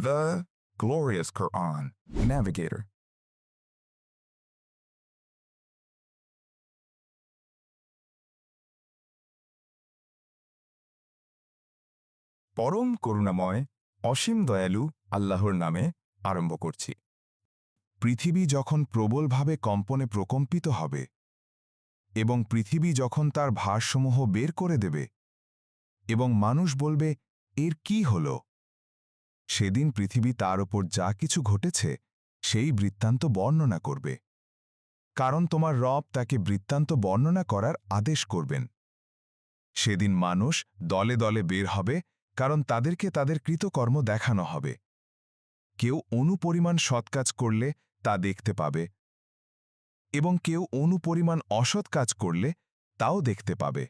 The glorious Quran. Navigator. পরম করুণাময়, অসীম দয়ালু আল্লাহর নামে আরম্ভ করছি পৃথিবী যখন প্রবলভাবে কম্পনে প্রকম্পিত হবে এবং পৃথিবী যখন তার ভারসমূহ বের করে দেবে এবং মানুষ বলবে, এর কি হল সেদিন পৃথিবী তার ওপর যা কিছু ঘটেছে, সেই বৃত্তান্ত বর্ণনা করবে। কারণ তোমার রব তাকে বৃত্তান্ত বর্ণনা করার আদেশ করবেন। সেদিন মানুষ দলে দলে বের হবে, কারণ তাদেরকে তাদের কৃতকর্ম দেখানো হবে। কেউ অনুপরিমাণ সৎ কাজ করলে তা দেখতে পাবে এবং কেউ অনুপরিমাণ অসৎ কাজ করলে তাও দেখতে পাবে।